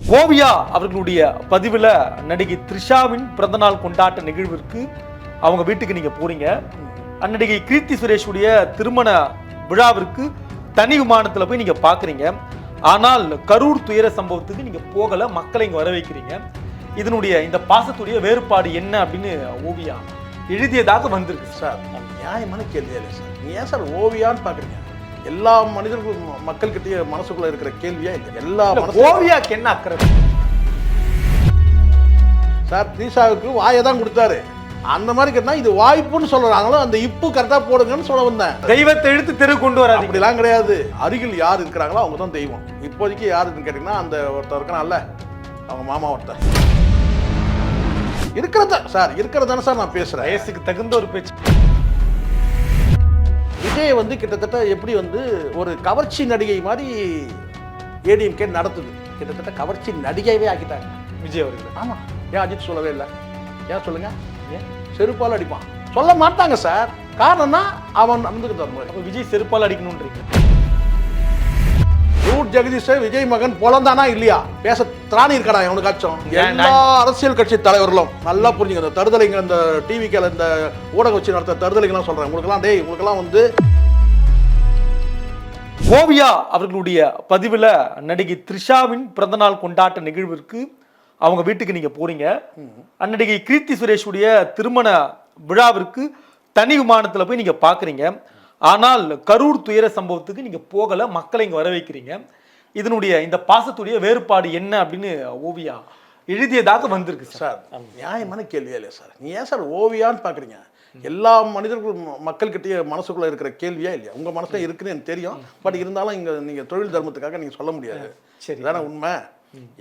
ஓவியா அவர்களுடைய பதிவில் நடிகை த்ரிஷாவின் பிறந்தநாள் கொண்டாட்ட நிகழ்விற்கு அவங்க வீட்டுக்கு நீங்கள் போகிறீங்க அந்நடிகை கீர்த்தி சுரேஷுடைய திருமண விழாவிற்கு தனி விமானத்தில் போய் நீங்கள் பார்க்குறீங்க ஆனால் கரூர் துயர சம்பவத்துக்கு நீங்கள் போகலை மக்களை இங்கே வர வைக்கிறீங்க. இதனுடைய இந்த பாசத்துடைய வேறுபாடு என்ன அப்படின்னு ஓவியா எழுதியதாக வந்திருக்கு சார். நியாயமான கேள்வியாக சார். ஏன் சார் ஓவியான்னு பார்க்குறீங்க எல்லா மனிதர்களும் மக்கள்கிட்டயே மனசுக்குள்ள இருக்கிற கேள்வியா எல்லா ஓவியாக்கு என்ன அக்கறை? சார் தீஷாவுக்கு வாயை தான் கொடுத்தாரு. அந்த மாதிரி கேட்டா இது வாய்ப்புன்னு சொல்றாங்களோ அந்த இப்பு கரெக்டாக போடுங்கன்னு சொல்ல வந்தேன். தெய்வத்தை எடுத்து தெரு கொண்டு வராதீங்க. அப்படிலாம் கிடையாது. அருகில் யார் இருக்கிறாங்களோ அவங்க தான் தெய்வம். இப்போதைக்கு யாருன்னு கேட்டிங்கன்னா அந்த ஒருத்தர் இருக்கான்ல அவங்க மாமா ஒருத்தர். இருக்கிறதா சார் இருக்கிறதானே சார் நான் பேசுகிறேன் வயசுக்கு தகுந்த ஒரு பேச்சு. விஜய் வந்து கிட்டத்தட்ட எப்படி வந்து ஒரு கவர்ச்சி நடிகை மாதிரி ஏடிஎம்கே நடத்துது. கிட்டத்தட்ட கவர்ச்சி நடிகையவே ஆக்கிட்டாங்க. விஜய் அவர்கள். ஆமாம் ஏன் அஜித் சொல்லவே இல்லை? ஏன் சொல்லுங்க? ஏன்? செருப்பால் அடிப்பான். சொல்ல மாட்டாங்க சார். காரணம்னா அவன் நடந்துக்கிட்டு தர மாதிரி. அப்ப விஜய் செருப்பால் அடிக்கணும்ன்றீங்க ரூட் ஜெகதீஷ் விஜய் மகன் பொலந்தானா இல்லையா? பேச திராணி இருக்கடா எவனுக்காச்சும் ஏன் எல்லா அரசியல் கட்சி தலைவர்களும் நல்லா புரிஞ்சுங்க. இந்த தருதலைங்க இந்த டிவிக்கில் இந்த ஊடக வச்சு நடத்த தருதலைங்கலாம் சொல்கிறேன் உங்களுக்கெல்லாம் டேய் உங்களுக்கெல்லாம் வந்து ஓவியா அவர்களுடைய பதிவில் நடிகை த்ரிஷாவின் பிறந்தநாள் கொண்டாட்ட நிகழ்விற்கு அவங்க வீட்டுக்கு நீங்கள் போகிறீங்க நடிகை கீர்த்தி சுரேஷுடைய திருமண விழாவிற்கு தனி விமானத்தில் போய் நீங்கள் பார்க்குறீங்க ஆனால் கரூர் துயர சம்பவத்துக்கு நீங்கள் போகலை மக்களை இங்கே வர வைக்கிறீங்க. இதனுடைய இந்த பாசத்துடைய வேறுபாடு என்ன அப்படின்னு ஓவியா எழுதியதாக வந்திருக்கு சார். சார் நியாயமான கேள்வியே இல்லை சார். நீ ஏன் சார் ஓவியான்னு பார்க்குறீங்க எல்லா மனிதர்களும் மக்கள்கிட்டயே மனசுக்குள்ள இருக்கிற கேள்வியா இல்லையா? உங்க மனசுல இருக்குன்னு எனக்கு தெரியும். பட் இருந்தாலும் இங்க நீங்க தொழில் தர்மத்துக்காக நீங்க சொல்ல முடியாது. சரி. தானே உண்மை?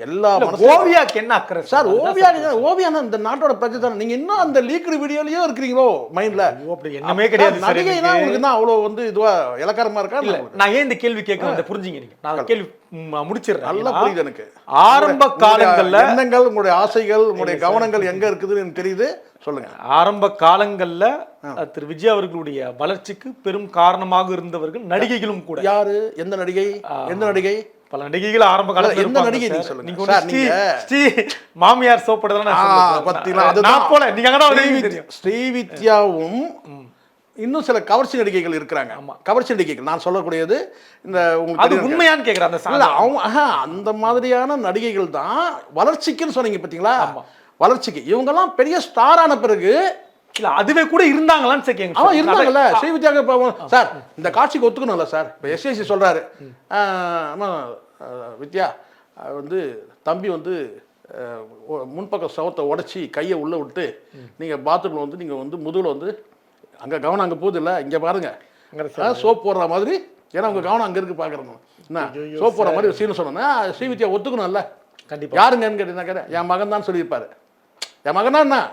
எல்லா ஓவியாக்கு என்ன அக்கறை சார் ஓவியா ஓவியானா இந்த நாட்டோட பிரச்சனை தானே? நீங்க இன்னும் அந்த லீக்டு வீடியோலயும் இருக்கிறீங்களோ மைண்ட்ல என்னமே கிடையாது நடிகைனா. உங்களுக்கு என்ன அவ்வளவு வந்து இதுவா இலக்காரமா இருக்கா? இல்ல? நான் ஏன் இந்த கேள்வி கேட்க வந்த புரிஞ்சுங்க நீங்க. நான் அந்த கேள்வி முடிச்சிடுறேன். நல்லா புரியுது எனக்கு. ஆரம்ப காலங்கள்ல எண்ணங்கள் உங்களுடைய ஆசைகள் உங்களுடைய கவனங்கள் எங்க இருக்குதுன்னு எனக்கு தெரியுது. சொல்லுங்க. ஆரம்ப காலங்கள்ல திரு விஜய் அவர்களுடைய வளர்ச்சிக்கு பெரும் காரணமாக இருந்தவர்கள் நடிகைகளும் கூட. யாரு? எந்த நடிகை? எந்த நடிகை? பல நடிகைகள் ஆரம்ப காலத்துல எந்த நடிகை. நீங்க சொல்லுங்க. நீங்க ஸ்ரீ ஸ்ரீ மாமியார் சோப்படுறதுல நான். போல நீங்க தெரியும். ஸ்ரீவித்யாவும் இன்னும் சில கவர்ச்சி நடிகைகள் இருக்கிறாங்க. கவர்ச்சி நடிகைகள் நான் சொல்லக்கூடியது இந்த அது உண்மையான்னு அந்த அவங்க ஆஹா, அந்த மாதிரியான நடிகைகள் தான் வளர்ச்சிக்குன்னு சொன்னீங்க பாத்தீங்களா? வளர்ச்சிக்கு. இவங்கெல்லாம் பெரிய ஸ்டார் ஆன பிறகு இல்ல அதுவே கூட இருந்தாங்களான்னு கேங்க அவன் இருந்தாங்கல்ல. இப்போ அவன், சார் இந்த காட்சிக்கு ஒத்துக்கணும்ல சார். இப்போ எஸ்எஸ்சி சொல்றாரு. வித்யா வந்து தம்பி வந்து முன்பக்கம் சவத்தை உடைச்சி கையை உள்ள விட்டு நீங்க பாத்ரூம்ல வந்து நீங்க வந்து முதுகுல வந்து அங்க கவனம் அங்க போகுது இல்ல? இங்க பாருங்க. சோப் போடுற மாதிரி ஏன்னா உங்க கவனம் அங்க இருக்கு பாக்குறோம் என்ன சோப் போடுற மாதிரி சீன் சொன்னா ஸ்ரீவித்யா ஒத்துக்கணும்ல. கண்டிப்பா. யாருங்கன்னு கேட்டீங்கன்னா என் மகன் தான் சொல்லியிருப்பாரு. என் மகனா என்ன?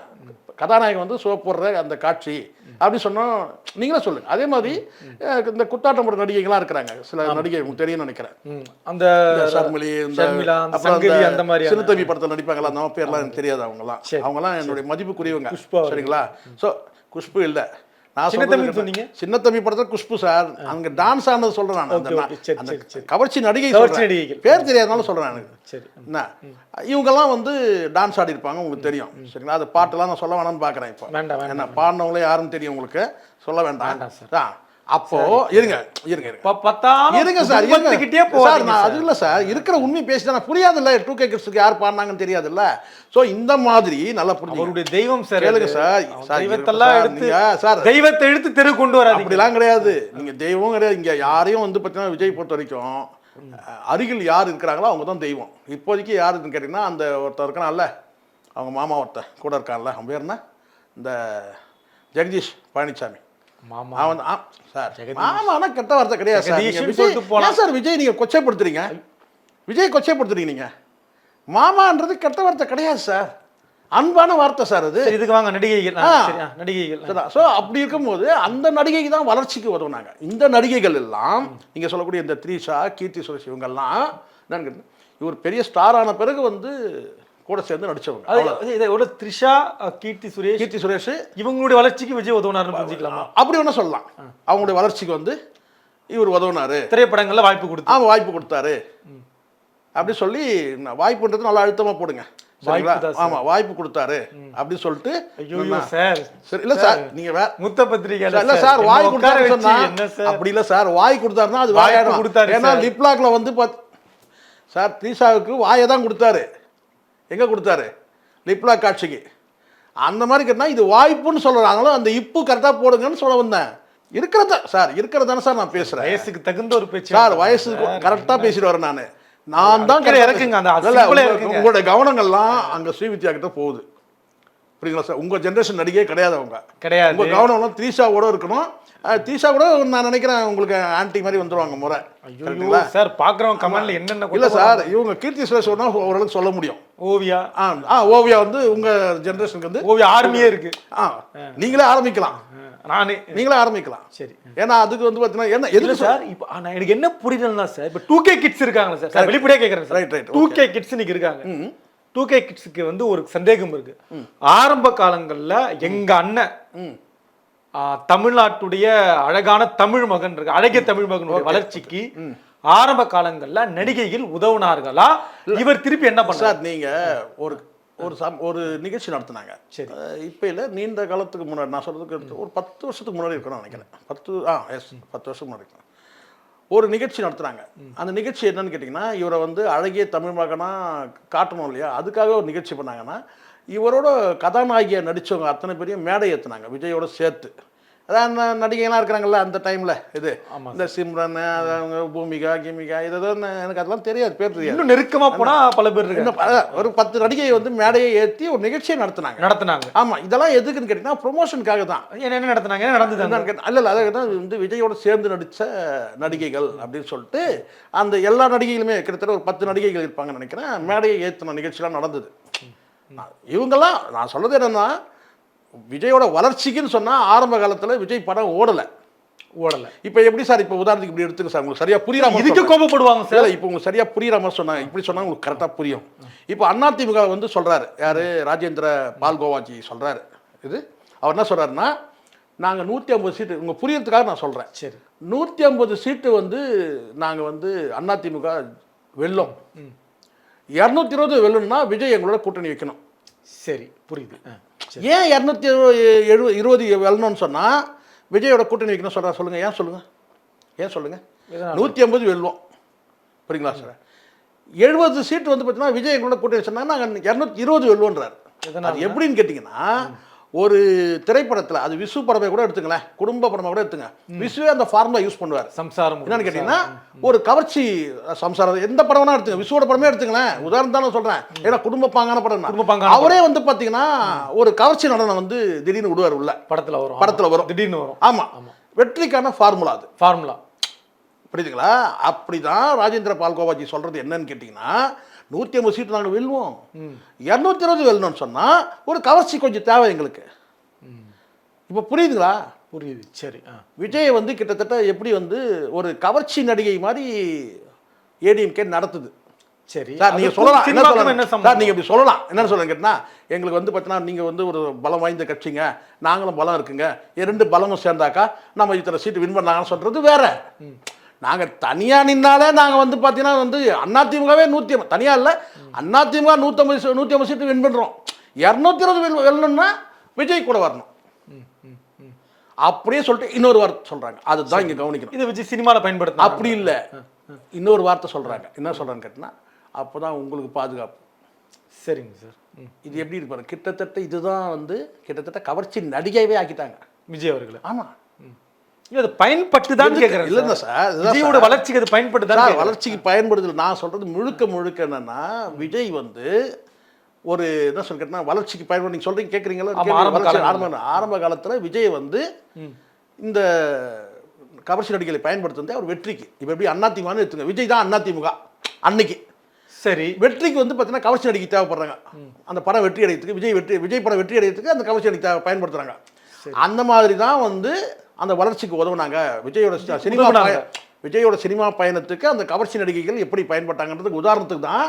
கதாநாயகன் வந்து சோப் போடுற அந்த காட்சி அப்படி சொன்னோம். நீங்களே சொல்லுங்க. அதே மாதிரி இந்த குத்தாட்டம் போடுற நடிகைகள்லாம் இருக்கிறாங்க. சில நடிகை உங்களுக்கு தெரியும்னு நினைக்கிறேன். அந்த ஷர்மிளி இந்த அப்புறம் அந்த மாதிரியான- சின்னத்தம்பி படத்தில் நடிப்பாங்களா அந்த பேர்லாம் எனக்கு தெரியாது அவங்கலாம். அவங்கலாம் என்னுடைய மதிப்புக்குரியவங்க. சரிங்களா? ஸோ குஷ்பு இல்ல. நான் சொல்றது சொன்னீங்க? சின்னத்தம்பி படத்துல குஷ்பு சார் அங்க டான்ஸ் ஆனது சொல்றேன் நான் அந்த. கவர்ச்சி நடிகை. பேர் தெரியாதனால எனக்கு. சரி. என்ன? இவங்கெல்லாம் வந்து டான்ஸ் ஆடி இருப்பாங்க உங்களுக்கு தெரியும். சரிங்களா? அது பாட்டெல்லாம் நான் சொல்ல வேணாம்னு பார்க்குறேன் இப்போ. என்ன பாடினவங்களே யாருன்னு தெரியும் உங்களுக்கு? சொல்ல வேண்டாம். வேண்டாம் சார். அப்போ இருங்க இருங்க இருங்க. இப்ப பத்தாம் இருங்க சார் இருங்க. சார் நான். அது இல்லை சார். இருக்கிற உண்மை பேசினா புரியாதுல்ல டூ கே கிட்ஸுக்கு யார் பாடினாங்கன்னு தெரியாதுல்ல. ஸோ இந்த மாதிரி நல்லா புரிஞ்சுங்க. அவருடைய தெய்வம் சார் கேளுங்க. சார். தெய்வத்தெல்லாம் எடுத்து சார். தெய்வத்தை எடுத்து தெரு கொண்டு வராதீங்க. அப்படிலாம் கிடையாது. நீங்க தெய்வம் கிடையாது. இங்க யாரையும் வந்து பார்த்தீங்கன்னா விஜய் பொறுத்த வரைக்கும் அருகில் யார் இருக்கிறாங்களோ அவங்க தான் தெய்வம். இப்போதைக்கு யாருன்னு கேட்டிங்கன்னா அந்த ஒருத்தர் இருக்கான்ல அவங்க மாமா ஒருத்தர் கூட இருக்கான்ல. அவன் பேர் என்ன? இந்த ஜெகதீஷ் பழனிசாமி மாமா. அவன் சார். மாமானா கெட்ட வார்த்தை கிடையாது சார். சார் விஜய் நீங்க கொச்சைப்படுத்துறீங்க? விஜய் கொச்சைப்படுத்துறீங்க நீங்க. மாமான்றது கெட்ட வார்த்தை கிடையாது சார். அன்பான வார்த்தை சார் அது. இதுக்கு வாங்க நடிகைகள். நடிகைகள். ஸோ அப்படி இருக்கும்போது அந்த நடிகைக்கு தான் வளர்ச்சிக்கு உதவுனாங்க. இந்த நடிகைகள் எல்லாம் நீங்க சொல்லக்கூடிய இந்த த்ரீஷா கீர்த்தி சுரேஷ் இவங்கெல்லாம் கேட்டா, இவர் பெரிய ஸ்டார் ஆன பிறகு வந்து கூட சேர்ந்து நடிச்சவங்க. இதை விட த்ரிஷா கீர்த்தி சுரேஷ். கீர்த்தி சுரேஷ். இவங்களுடைய வளர்ச்சிக்கு விஜய் உதவுனாருன்னு புரிஞ்சுக்கலாமா? அப்படி ஒன்றும் சொல்லலாம். அவங்களுடைய வளர்ச்சிக்கு வந்து இவர் உதவுனாரு. திரைப்படங்கள்ல வாய்ப்பு கொடுத்து. அவன் வாய்ப்பு கொடுத்தாரு. அப்படி சொல்லி வாய்ப்புன்றது நல்லா அழுத்தமா போடுங்க. ஆமா வாய்ப்பு கொடுத்தாரு. அப்படி சொல்லிட்டு ஐயோ சார். சரி இல்ல சார் நீங்க முத்த பத்திரிகையில இல்ல சார் வாய் கொடுத்தாரு அப்படி இல்ல சார் வாய் கொடுத்தாருன்னா அது வாயாடும் கொடுத்தாரு ஏன்னா. லிப்லாக்ல வந்து சார் த்ரீஷாவுக்கு வாயை தான் கொடுத்தாரு. எங்க கொடுத்தாரு? லிப்லாக் காட்சிக்கு. அந்த மாதிரி கேட்டா இது வாய்ப்புன்னு சொல்றாங்களோ அந்த இப்பு கரெக்டா போடுங்கன்னு சொல்ல வந்தேன். இருக்கிறத? சார் இருக்கிறதானே சார் நான் பேசுறேன். வயசுக்கு தகுந்த ஒரு பேச்சு. சார் வயசு கரெக்டா பேசிட்டு வரேன் நானு. நான் தான் இறக்குங்க, அந்த. உங்களோட கவனங்கள்லாம் அங்க ஸ்ரீவித்யா கிட்ட போகுது. புரியுங்களா சார்? உங்க ஜெனரேஷன் நடிகே கிடையாது அவங்க. கிடையாது. உங்க கவனம்லாம் த்ரீஷாவோட இருக்கணும். த்ரீஷா கூட நான் நினைக்கிறேன் உங்களுக்கு ஆன்டி மாதிரி வந்துருவாங்க முறை? சார் பாக்குறவங்க கமெண்ட்ல என்னென்ன இல்ல சார் இவங்க கீர்த்தி சுரேஷ் சொன்னா ஓரளவுக்கு சொல்ல முடியும். ஓவியா? ஆ ஆ, ஓவியா வந்து உங்க ஜெனரேஷனுக்கு வந்து ஓவியா ஆர்மியே இருக்கு. ஆ நீங்களே ஆரம்பிக்கலாம். நானே நீங்களே ஆரம்பிக்கலாம். சரி. ஏன்னா அதுக்கு வந்து பாத்தீங்கன்னா என்ன எதுக்கு சார் இப்போ ஆனா எனக்கு என்ன புரியலன்னா சார் இப்போ டூ கே கிட்ஸ் இருக்காங்க சார் சார் வெளிப்படையா கேட்கறேன் sir. Right, right, two K kids இன்னைக்கு இருக்காங்க. டூ கே கிட்ஸுக்கு வந்து ஒரு சந்தேகம் இருக்கு. ஆரம்ப காலங்கள்ல எங்க அண்ணன் தமிழ்நாட்டுடைய அழகான தமிழ் மகன் இருக்கு அழகிய தமிழ் மகனுடைய வளர்ச்சிக்கு ஆரம்ப காலங்கள்ல நடிகைகள் உதவுனார்களா? இவர் திருப்பி என்ன பண்ணார்? சார் நீங்க ஒரு ஒரு சம் ஒரு நிகழ்ச்சி நடத்துனாங்க. சரி. இப்ப இல்ல நீண்ட காலத்துக்கு முன்னாடி நான் சொல்றதுக்கு அடுத்து ஒரு பத்து வருஷத்துக்கு முன்னாடி இருக்கணும் நினைக்கிறேன். பத்து ஆ எஸ் பத்து வருஷம் முன்னாடி ஒரு நிகழ்ச்சி நடத்துனாங்க அந்த நிகழ்ச்சி என்னன்னு கேட்டிங்கன்னா இவரை வந்து அழகிய தமிழ் மகனாக காட்டணும் இல்லையா? அதுக்காக ஒரு நிகழ்ச்சி பண்ணாங்கன்னா இவரோட கதாநாயகியை நடித்தவங்க அத்தனை பேரையும் மேடை ஏற்றுனாங்க விஜயோட சேர்த்து. அதான் அந்த நடிகைலாம் இருக்கிறாங்கல்ல அந்த டைம்ல இது இந்த சிம்ரன் அவங்க பூமிகா கிமிகா இது எனக்கு அதெல்லாம் தெரியாது பேர் தெரியாது. இன்னும் நெருக்கமா போனா பல பேர் ப- ஒரு பத்து நடிகையை வந்து மேடையை ஏற்றி ஒரு நிகழ்ச்சியை நடத்துனாங்க. நடத்துனாங்க. ஆமா இதெல்லாம் எதுக்குன்னு கேட்டிங்கன்னா ப்ரொமோஷனுக்காக தான். என்ன என்ன நடத்துனாங்க? என்ன நடந்தது கேட்டா- இல்ல இல்ல அதாவது வந்து விஜயோட சேர்ந்து நடிச்ச நடிகைகள் அப்படின்னு சொல்லிட்டு அந்த எல்லா நடிகைகளுமே கிட்டத்தட்ட ஒரு பத்து நடிகைகள் இருப்பாங்கன்னு நினைக்கிறேன். மேடையை ஏற்றின நிகழ்ச்சிலாம் நடந்தது. இவங்கெல்லாம் நான் சொல்றது என்னன்னா விஜயோட வளர்ச்சிக்குன்னு சொன்னா ஆரம்ப காலத்துல விஜய் படம் ஓடல. ஓடல. இப்போ எப்படி சார் இப்போ உதாரணத்துக்கு இப்படி எடுத்துக்க சார் உங்களுக்கு சரியா புரியுற மாதிரி இதுக்கு. கோபப்படுவாங்க சார். இப்போ உங்களுக்கு சரியா புரியுற மாதிரி சொன்னாங்க. இப்படி சொன்னா உங்களுக்கு கரெக்டா புரியும். இப்போ அதிமுக வந்து சொல்றாரு யாரு? ராஜேந்திர பால் கோவாஜி சொல்றாரு. இது அவர் என்ன சொல்றாருன்னா நாங்க நூத்தி ஐம்பது சீட்டு உங்க புரியறதுக்காக நான் சொல்றேன். சரி. நூத்தி ஐம்பது சீட்டு வந்து நாங்க வந்து அதிமுக வெல்லும். இரநூத்தி இருபது வெல்லணும்னா விஜய் எங்களோட கூட்டணி வைக்கணும். சரி புரியுது. ஏன் இரநூத்தி எழு இருபது வெல்லணும்னு சொன்னா விஜயோட கூட்டணி வைக்கணும் சொல்றா சொல்லுங்க. ஏன் சொல்லுங்க? ஏன் சொல்லுங்க? எதனால? நூற்றி ஐம்பது வெல்லுவோம். புரியுங்களா சார்? எழுபது சீட் வந்து பார்த்தீங்கன்னா விஜய் எங்களோட கூட்டணி சொன்னா நாங்கள் இரநூத்தி இருபது வெல்லுவோன்றார்? அது எப்படின்னு கேட்டிங்கன்னா ஒரு திரைப்படத்தில் அது விசு படமே கூட எடுத்துங்களேன். குடும்ப படமா கூட எடுத்துங்க. விசுவே அந்த ஃபார்முலா யூஸ் பண்ணுவார். சம்சாரம் என்னன்னு கேட்டீங்கன்னா ஒரு கவர்ச்சி சம்சாரம் எந்த படம் வேணா எடுத்துங்க. விசுவோட படமே எடுத்துங்களேன். உதாரணம் தான் நான் சொல்றேன். ஏன்னா குடும்ப பாங்கான படம் குடும்ப பாங்கான அவரே வந்து பாத்தீங்கன்னா ஒரு கவர்ச்சி நடனம் வந்து திடீர்னு விடுவார் உள்ள. படத்துல வரும். படத்துல வரும். திடீர்னு வரும். ஆமா. வெற்றிக்கான ஃபார்முலா அது. ஃபார்முலா புரியுதுங்களா? அப்படிதான் ராஜேந்திர பால் கோவாஜி சொல்றது என்னன்னு கேட்டிங்கன்னா நூற்றி ஐம்பது சீட்டு நாங்கள் வெல்வோம். இரநூத்தி இருபது வெல்லணும்னு சொன்னா ஒரு கவர்ச்சி கொஞ்சம் தேவை எங்களுக்கு. இப்போ புரியுதுங்களா? புரியுது. சரி விஜய் வந்து கிட்டத்தட்ட எப்படி வந்து ஒரு கவர்ச்சி நடிகை மாதிரி ஏடிஎம்கே நடத்துது. சரி. சார் நீங்க அதுக்கும் சொல்லலாம். என்ன சொல்லலாம்? சார் சம்பந்தம்? நீங்க இப்படி சொல்லலாம். என்ன சொல்லுங்க கேட்டா எங்களுக்கு வந்து பார்த்தீங்கன்னா நீங்க வந்து ஒரு பலம் வாய்ந்த கட்சிங்க. நாங்களும் பலம் இருக்குங்க. இரண்டு பலமும் சேர்ந்தாக்கா நம்ம இத்தனை சீட்டு வின் பண்ணாங்கன்னு சொல்றது வேற. நாங்க தனியா நின்னாலே நாங்க வந்து பாத்தீங்கன்னா வந்து அதிமுகவே நூத்தி ஐம்பது தனியா இல்ல. அதிமுக நூத்தம்பது சீ- நூத்தி ஐம்பது சீட்டு வின் பண்றோம். இரநூத்தி இருபது வெல் வெல்லணும்னா விஜய் கூட வரணும். அப்படியே சொல்லிட்டு இன்னொரு வார்த்தை சொல்றாங்க. அதுதான் இங்க கவனிக்கணும். இதை வச்சு சினிமால பயன்படுத்தலாம் அப்படி இல்லை. இன்னொரு வார்த்தை சொல்றாங்க. என்ன சொல்றான்னு கேட்டினா அப்பதான் உங்களுக்கு பாதுகாப்பு. சரிங்க சார். இது எப்படி இருப்பாரு கிட்டத்தட்ட இதுதான் வந்து கிட்டத்தட்ட கவர்ச்சி நடிகையவே ஆக்கிட்டாங்க. விஜய் அவர்களை. ஆமா. இல்ல அது பயன்பட்டு தான்? கேக்குறேன் இல்லைங்க சார். விஜயோட. வளர்ச்சிக்கு அது பயன்பட்டு தான். வளர்ச்சிக்கு பயன்படுதல். நான் சொல்றது முழுக்க முழுக்க என்னன்னா விஜய் வந்து ஒரு என்ன சொல்ல கேட்டா வளர்ச்சிக்கு பயன்படு நீங்க சொல்றீங்க கேக்குறீங்களா? ஆமா, கேள்வி, ஆரம்ப. ஆரம்ப காலத்துல விஜய் வந்து இந்த கவர்ச்சி நடிகளை பயன்படுத்துனதே அவர் வெற்றிக்கு. இப்போ எப்படி அதிமுகன்னு எடுத்துங்க விஜய் தான் அதிமுக அன்னைக்கு. சரி. வெற்றிக்கு வந்து பார்த்தீங்கன்னா கவர்ச்சி நடிகை தேவைப்படுறாங்க. அந்த படம் வெற்றி அடையத்துக்கு விஜய் வெற்றி விஜய் படம் வெற்றி அடையத்துக்கு அந்த கவர்ச்சி தேவை பயன்படுத்துறாங்க. அந்த மாதிரி தான் வந்து அந்த வளர்ச்சிக்கு உதவுனாங்க. விஜயோட சினிமா விஜயோட சினிமா பயணத்துக்கு அந்த கவர்ச்சி நடிகைகள் எப்படி பயன்பட்டாங்கன்றதுக்கு உதாரணத்துக்கு தான்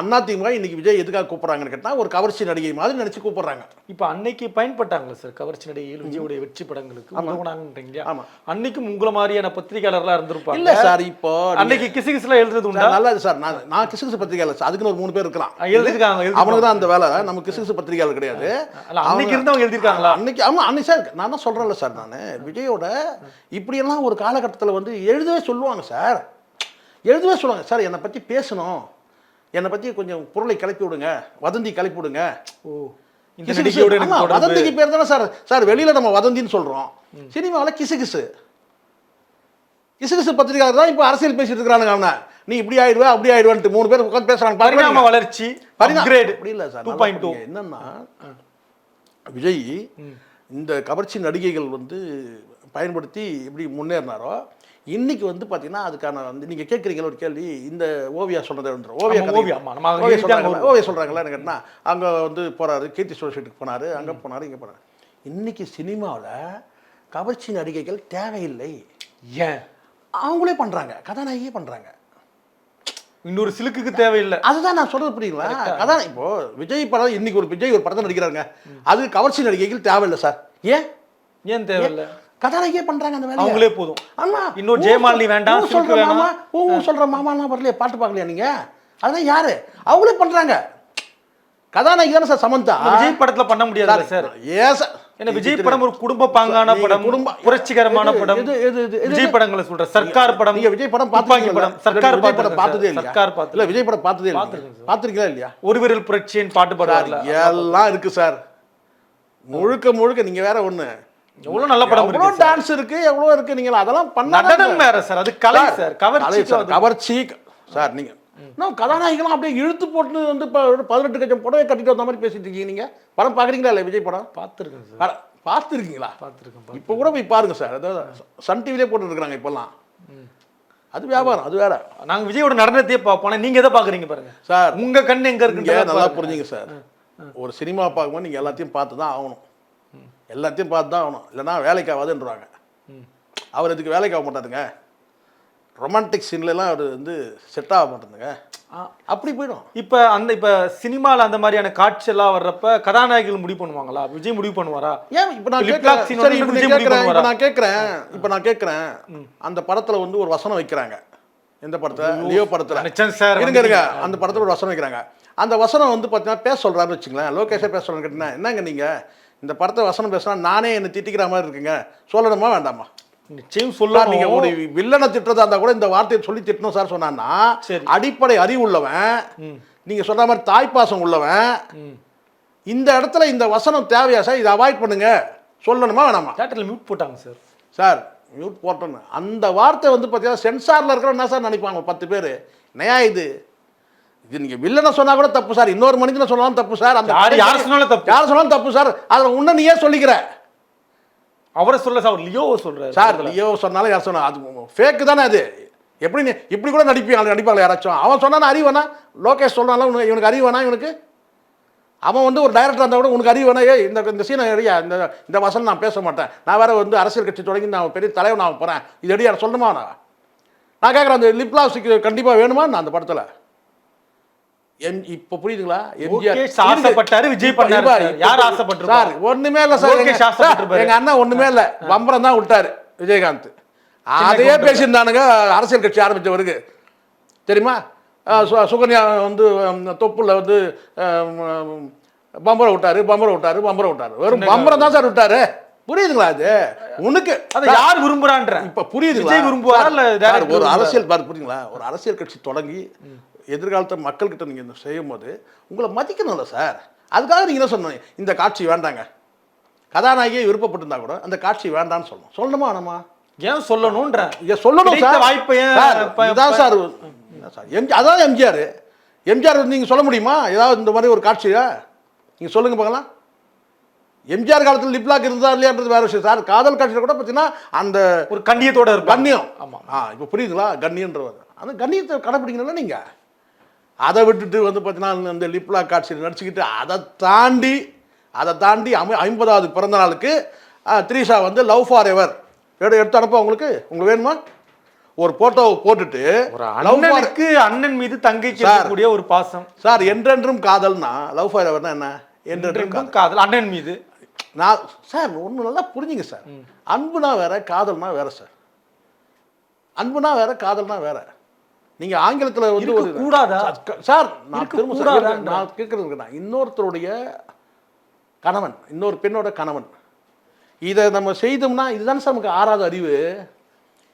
அதிமுக இன்னைக்கு விஜய் எதுக்காக கூப்பிடுறாங்கன்னு கேட்டால் ஒரு கவர்ச்சி நடிகை மாதிரி நினைச்சு கூப்பிடுறாங்க. இப்ப அன்னைக்கு பயன்பட்டாங்களா சார் கவர்ச்சி நடிகையில் விஜயோடைய வெற்றி படங்களுக்கு உதவுனாங்கன்றீங்க இல்லையா? ஆமா. அன்னைக்கும் உங்கள மாதிரியான பத்திரிகையாளர்லாம் இருந்திருப்பாங்க. இல்ல சார் இப்போ அன்னைக்கு கிசு கிசுலாம் எழுதுறது உண்டா? சார், நல்லது சார் நான் நான் கிசுகிசு பத்திரிகையாளர் சார் அதுக்குன்னு ஒரு மூணு பேர் இருக்கலாம். எழுதிருக்காங்க அவனுக்கு தான் அந்த வேலை. நம்ம கிசுகிசு பத்திரிகையாளர் கிடையாது. அன்னைக்கு இருந்தவங்க எழுதிருக்காங்களா? அன்னைக்கு ஆமா அன்னைக்கு சார் நான் தான் சொல்றேன்ல சார் நான். விஜயோட இப்படியெல்லாம் ஒரு காலகட்டத்தில் வந்து எழுதவே சொல்லுவாங்க சார் எழுதவே சொல்லுவாங்க. சார் என்னை பற்றி பேசணும். என்னை பற்றி கொஞ்சம் பொருளை கிளப்பி விடுங்க வதந்தி கிளப்பி விடுங்க ஓ வதந்திக்கு பேர் தானே சார். சார் வெளியில நம்ம வதந்தின்னு சொல்றோம். சினிமாவில் கிசு கிசு கிசு கிசு பத்திரிகையாளர் தான் இப்போ அரசியல் பேசிட்டு இருக்கிறானுங்க அவனை. நீ இப்படி ஆயிடுவா அப்படி ஆயிடுவான்ட்டு மூணு பேர் உட்காந்து பேசுறாங்க. பரிணாம வளர்ச்சி அப்கிரேட் அப்படி இல்ல சார் டூ பாயிண்ட் டூ. என்னன்னா விஜய் இந்த கவர்ச்சி நடிகைகள் வந்து பயன்படுத்தி எப்படி முன்னேறினாரோ இன்னைக்கு வந்து பாத்தீங்கன்னா அதுக்கான வந்து நீங்க கேட்குறீங்களா ஒரு கேள்வி இந்த ஓவியா சொன்னதை வந்துடும் ஓவியா. ஓவியா, ஓவியா சொல்றாங்கல்ல, ஓவியா சொல்றாங்களா கேட்டா அங்க வந்து போறாரு கீர்த்தி சுரேஷ் வீட்டுக்கு போனாரு அங்க போனாரு இங்க போனாரு. இன்னைக்கு சினிமாவுல கவர்ச்சி நடிகைகள் தேவையில்லை. ஏன்? அவங்களே பண்றாங்க கதாநாயகியே பண்றாங்க. இன்னொரு சிலுக்குக்கு தேவையில்லை. அதுதான் நான் சொல்றது புரியுங்களா அதான் இப்போ விஜய் படம் இன்னைக்கு ஒரு விஜய் ஒரு படத்தை நடிக்கிறாங்க அது கவர்ச்சி நடிகைகள் தேவையில்லை சார். ஏன்? ஏன் தேவையில்லை? கதாநாயகியே பண்றாங்க அந்த வேலையை. அவங்களே போதும். ஆமா. இன்னொரு ஜெயமாலினி வேண்டாம், சொல்ற. மாமா ஊ சொல்ற மாமாலாம் வரலையே பாட்டு பார்க்கலையா நீங்க? அதெல்லாம் யாரு? அவங்களே பண்றாங்க. கதாநாயகி தானே சார் சமந்தா. விஜய் படத்துல பண்ண முடியாது சார். ஏன் சார். ஏன்னா விஜய் படம் ஒரு குடும்ப பாங்கான படம் குடும்ப- புரட்சிகரமான படம். விஜய் படங்களை சொல்ற சர்க்கார் படம் நீங்க விஜய் படம் பாத்துருக்கீங்களா படம் சர்க்கார் விஜய் படம் பார்த்ததே இல்லையா? சர்க்கார் பார்த்து இல்ல விஜய் படம் பார்த்ததே பார்த்திருக்கேன் பார்த்திருக்கீங்களா இல்லையா? ஒரு விரல் புரட்சியின் பாட்டு பாடுவார்ல. எல்லாம் இருக்கு சார். முழுக்க முழுக்க நீங்க வேற ஒண்ணு. எவ்வளவு நல்ல படம் எவ்வளோ டான்ஸ் இருக்கு எவ்வளோ இருக்கு நீங்க அதெல்லாம் பண்ண நடனம் வேற சார் அது கலை சார் கவர்ச்சி சார். கவர்ச்சி. சார் நீங்க நான் கதாநாயகெல்லாம் அப்படியே இழுத்து போட்டு வந்து இப்போ பதினெட்டு கட்சம் புடவை கட்டிட்டு வந்த மாதிரி பேசிட்டு இருக்கீங்க நீங்க. படம் பார்க்குறீங்களா இல்லை விஜய் படம்? பார்த்துருக்கேன் சார் பார்த்திருக்கீங்களா? பார்த்துருக்கேன் இப்போ கூட போய் பாருங்க சார். அதாவது சன் டிவிலே போட்டு இருக்கிறாங்க இப்போல்லாம் அது வியாபாரம் அது வேற. நாங்க விஜயோட நடனத்தையே பார்ப்போம் நீங்க எதை பாக்குறீங்க பாருங்க. சார் உங்க கண்ணு எங்க இங்க இருக்கு நல்லா புரிஞ்சுங்க சார். ஒரு சினிமா பார்க்கும்போது நீங்க எல்லாத்தையும் பார்த்து தான் ஆகணும். எல்லாத்தையும் பார்த்து தான் ஆகணும். இல்லைன்னா வேலைக்கு ஆகாதுன்றாங்க அவர் இதுக்கு வேலைக்கு ஆக மாட்டாருங்க ரொமான்டிக் சீன்லலாம் அவர் வந்து செட் ஆக மாட்டேங்குங்க அப்படி போயிடும். இப்ப அந்த இப்ப சினிமால அந்த மாதிரியான காட்சி எல்லாம் வர்றப்ப கதாநாயகிகள் முடிவு பண்ணுவாங்களா? விஜய் முடிவு பண்ணுவாரா? ஏன் இப்போ நான் கேட்குறேன்? நான் கேட்குறேன் இப்போ நான் கேட்குறேன். அந்த படத்துல வந்து ஒரு வசனம் வைக்கிறாங்க. எந்த படத்துல? லியோ படத்துல. இருங்க இருங்க. அந்த படத்துல ஒரு வசனம் வைக்கிறாங்க. அந்த வசனம் வந்து பார்த்தீங்கன்னா பேச சொல்றாருன்னு வச்சுங்களேன் லோகேஷே பேச சொல்றேன்னு கேட்டீங்கன்னா என்னங்க நீங்க? இந்த படத்தை வசனம் பேசினா நானே என்னை திட்டிக்கிற மாதிரி இருக்குங்க. சொல்லணுமா வேண்டாமா? நிச்சயம் சொல்லலாம் நீங்க ஒரு வில்லனை திட்டுறதா இருந்தா கூட இந்த வார்த்தையை சொல்லி திட்டணும் சார் சொன்னான்னா. அடிப்படை அறிவு உள்ளவன் நீங்க சொன்ன மாதிரி தாய்ப்பாசம் உள்ளவன். இந்த இடத்துல இந்த வசனம் தேவையா சார்? இதை அவாய்ட் பண்ணுங்க. சொல்லணுமா வேணாமா? தியேட்டர்ல மியூட் போட்டாங்க சார். சார் மியூட் போட்டோன்னு. அந்த வார்த்தை வந்து பார்த்தீங்கன்னா சென்சாரில் இருக்கிற என்ன சார் நினைப்பாங்க? பத்து பேர். நயா இது? இது நீங்கள் வில்லனை சொன்னா கூட தப்பு சார். இன்னொரு மனிதனை சொன்னாலும் தப்பு சார். அந்த யார் சொன்னாலும் தப்பு. யார் சொன்னாலும் தப்பு சார். அதில் உன்ன நீயே சொல்லிக்கிற. அவரை சொல்ல சார் லியோ சொல்றாரு சார் ஐயோ சொன்னாலும் யார் சொன்னா அது ஃபேக்கு தானே அது. எப்படி நீ இப்படி கூட நடிப்பீங்க நடிப்பாங்க யாராச்சும்? அவன் சொன்னானா அறிவானா? லோகேஷ் சொன்னாலும் இவனுக்கு அறிவானா இவனுக்கு? அவன் வந்து ஒரு டைரக்டர் இருந்தால் கூட உனக்கு அறிவானா? ஏய் இந்த இந்த சீனை எடியா இந்த இந்த வசனம் நான் பேச மாட்டேன். நான் வேற வந்து அரசியல் கட்சி தொடங்கி நான் பெரிய தலைவன் நான் போகிறேன் இது எடியா சொல்லணுமா நான் நான் கேட்குறேன் அந்த லிப்லாஸ்டிக் கண்டிப்பாக வேணுமா? நான் அந்த படத்தில். எம் இப்போ புரியுதுங்களா? ஆசைப்பட்டாரு, விஜய் பண்ணாரு. யார்? சார் ஒண்ணுமே இல்ல சார். எங்க- அண்ணன் ஒண்ணுமே இல்ல. பம்பரம் தான் விட்டாரு விஜயகாந்த். அதையே. பேசியிருந்தானுங்க அரசியல் கட்சி ஆரம்பிச்சவருக்கு. தெரியுமா? சுகன்யா வந்து தொப்புல வந்து பம்பரம் விட்டாரு பம்பரம் விட்டாரு பம்பரம் விட்டாரு. வெறும் பம்பரம் தான் சார் விட்டாரு. புரியுதுங்களா அது உனக்கு அதை யார் விரும்புறான்ற? இப்ப விஜய் விரும்புவாரா இல்ல ஒரு? அரசியல் பாரு புரியுங்களா ஒரு அரசியல் கட்சி தொடங்கி எதிர்காலத்தை மக்கள்கிட்ட நீங்க இந்த செய்யும் போது உங்களை மதிக்கணும்ல சார். அதுக்காக நீங்க என்ன சொல்லணும்? இந்த காட்சி வேண்டாங்க. கதாநாயகியை விருப்பப்பட்டிருந்தா கூட அந்த காட்சி வேண்டாம்னு சொல்லணும். சொல்லணுமா வேணாமா? ஏன் சொல்லணும்ன்ற? சொல்லணும் சார். வாய்ப்பை இதான் சார். சார்? எம்ஜி அதான் எம்ஜிஆர். எம்ஜிஆர் வந்து நீங்க சொல்ல முடியுமா? ஏதாவது இந்த மாதிரி ஒரு காட்சியை நீங்க சொல்லுங்க பார்க்கலாம். எம்ஜிஆர் காலத்தில் லிப்லாக் இருந்தா இல்லையான்றது வேற விஷயம். சார் காதல் காட்சியில் கூட பார்த்தீங்கன்னா அந்த ஒரு கண்ணியத்தோட கண்ணியம். ஆமா. ஆ இப்போ புரியுதுங்களா? கண்ணியன்றவர். அந்த கண்ணியத்தை கடைப்பிடிக்கணும்ல நீங்க. அதை விட்டுட்டு வந்து பார்த்தீங்கன்னா அந்த லிப்லா காட்சியில் நடிச்சுக்கிட்டு அதை தாண்டி அதை தாண்டி ஐம்ப- ஐம்பதாவது பிறந்த நாளுக்கு த்ரீஷா வந்து லவ் ஃபார் எவர் எடுத்து எடுத்து அனுப்ப உங்களுக்கு. உங்களுக்கு வேணுமா? ஒரு போட்டோவை போட்டுட்டு ஒரு அண்ணனுக்கு அண்ணன் மீது தங்கைக்கு. இருக்கக்கூடிய ஒரு பாசம். சார் என்றென்றும் காதல்னா லவ் ஃபார் எவர்னா என்ன? என்றென்றும் காதல். அண்ணன் மீது. நான் சார் ஒன்று நல்லா புரிஞ்சுங்க சார். அன்புனா வேற காதல்னா வேற சார். அன்புனா வேற காதல்னா வேற. நீங்க ஆங்கிலத்துல வந்து ஒரு கூடாதா? சார், நான் திரும்ப கூடாதா? நான் கேட்கறது நான் இன்னொருத்தருடைய கணவன் இன்னொரு பெண்ணோட கணவன். இதை நம்ம செய்தோம்னா இதுதானே சார் நமக்கு ஆறாவது அறிவு.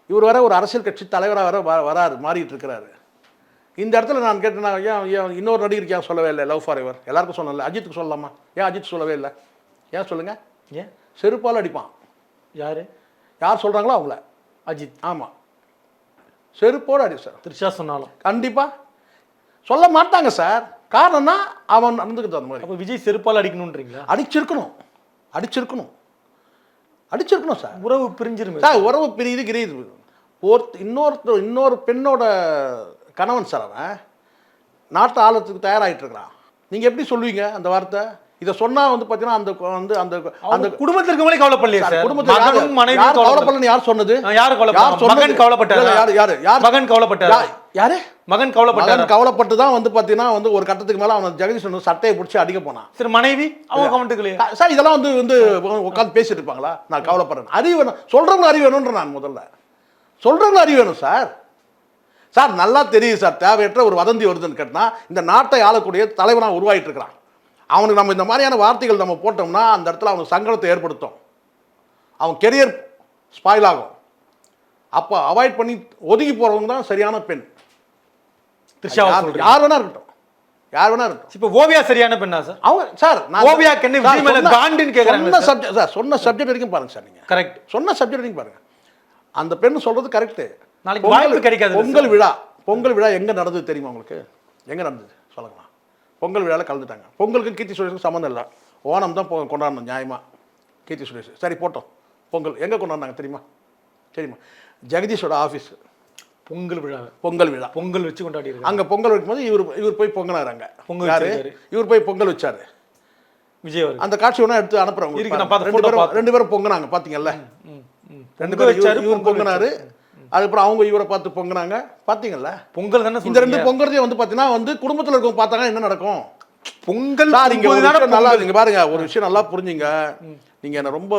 இவர் வர ஒரு அரசியல் கட்சி தலைவராக வர வ- வராரு மாறிட்டு இருக்கிறாரு. இந்த இடத்துல நான் கேட்டேன் ஏன் ஏன் இன்னொரு நடிகருக்கு ஏன் சொல்லவே இல்லை லவ் ஃபார் எவர் எல்லாருக்கும் சொல்லல அஜித்துக்கு சொல்லலாமா? ஏன் அஜித் சொல்லவே இல்லை? ஏன் சொல்லுங்க? ஏன்? செருப்பால் அடிப்பான். யாரு? யார் சொல்கிறாங்களோ அவங்கள. அஜித். ஆமாம் செருப்போடு அடி சார். த்ரிஷா சொன்னாலும். கண்டிப்பாக சொல்ல மாட்டாங்க சார். காரணம்னா அவன் நடந்துக்கிட்டு அந்த மாதிரி. அப்ப விஜய் செருப்பால் அடிக்கணும்ன்றீங்களா? அடிச்சிருக்கணும். அடிச்சிருக்கணும். அடிச்சிருக்கணும் சார். உறவு பிரிஞ்சிருமே சார் உறவு பிரியுது கிரியுது. ஒரு இன்னொருத்தர் இன்னொரு பெண்ணோட கணவன் சார் அவன். நாட்டை ஆளத்துக்கு தயாராகிட்டு இருக்கிறான். நீங்கள் எப்படி சொல்லுவீங்க அந்த வார்த்தை? இதை சொன்னா வந்து பார்த்தீங்கன்னா அந்த வந்து அந்த அந்த குடும்பத்துல இருக்கவங்களே கவலைப்படலையே சார் குடும்பத்தில் கவலைப்படல. கவலைப்படலன்னு யார் சொன்னது? யாரு சொன்னது? மகன் கவலைப்பட்டாரா யாரு யாரு யார்? மகன் கவலைப்பட்டாரா? யாரு? மகன் கவலைப்பட்டாரா? கவலைப்பட்டு தான் வந்து பார்த்தீங்கன்னா வந்து ஒரு கட்டத்துக்கு மேலே அவன் ஜெகதீஷ் வந்து சட்டையை பிடிச்சி அடிக்க போனான். சரி மனைவி? அவங்க கவனிட்டுக்கலையே சார் இதெல்லாம் வந்து வந்து உட்காந்து பேசிட்டு இருப்பாங்களா? நான் கவலைப்படுறேன். அறிவு வேணும். சொல்றவங்க அறிவு வேணும்ன்ற நான் முதல்ல. சொல்றவங்க அறிவு வேணும் சார். சார் நல்லா தெரியுது சார். தேவையற்ற ஒரு வதந்தி வருதுன்னு கேட்டா இந்த நாட்டை ஆளக்கூடிய தலைவனாக உருவாகிட்டு இருக்கிறான். அவனுக்கு நம்ம இந்த மாதிரியான வார்த்தைகள் நம்ம போட்டோம்னா அந்த இடத்துல அவனுக்கு சங்கடத்தை ஏற்படுத்தும். அவன் கெரியர் ஸ்பாயில் ஆகும். அப்போ அவாய்ட் பண்ணி ஒதுங்கி போறவங்க தான் சரியான பெண். த்ரிஷாவை யார் வேணா இருக்கட்டும். யார் வேணா இருக்கட்டும். இப்ப ஓவியா சரியான பெண்ணா சார்? அவங்க சார் விஜய் மேல காண்டுன்னு கேக்குறாங்க சொன்ன. சப்ஜெக்ட் சார் சொன்ன சப்ஜெக்ட் வரைக்கும் பாருங்க சார் நீங்க. கரெக்ட் சொன்ன சப்ஜெக்ட் வரைக்கும் பாருங்க. அந்த பெண் சொல்றது கரெக்ட் நாளைக்கு வாய்ப்பு கிடைக்காது பொங்கல் விழா பொங்கல் விழா எங்க நடந்தது தெரியுமா உங்களுக்கு? எங்க நடந்தது? பொங்கல் விழாவில் கலந்துட்டாங்க. பொங்கலுக்கு கீர்த்தி சுரேஷுக்கு சம்மந்தம் இல்லை. ஓணம் தான் கொண்டாடணும் நியாயமா? கீர்த்தி சுரேஷ். சரி போட்டோம். பொங்கல். எங்க கொண்டாடினாங்க தெரியுமா? தெரியுமா? ஜெகதீஷோட ஆஃபீஸ் பொங்கல் விழா பொங்கல் விழா. பொங்கல் வச்சு கொண்டாடி அங்க பொங்கல் வைக்கும்போது இவர் இவர் போய் பொங்கினார் அங்க. பொங்கல். இவர் போய் பொங்கல் வச்சாரு. விஜய் அந்த காட்சி வேணா எடுத்து. பார்த்து ரெண்டு பேரும். ரெண்டு பேரும் பொங்குனாங்க ம். ரெண்டு பேரும் இவர் பொங்கினாரு. அதுக்கப்புறம் அவங்க இவரை பார்த்து பொங்குனாங்க. பாத்தீங்கல்ல? பொங்கல் தானே இந்த ரெண்டு? பொங்குறதையும் வந்து பாத்தீங்கன்னா வந்து குடும்பத்துல இருக்கவங்க பார்த்தாங்க என்ன நடக்கும்? பொங்கல் நல்லா. இங்க பாருங்க ஒரு விஷயம் நல்லா புரிஞ்சுங்க. நீங்க என்ன ரொம்ப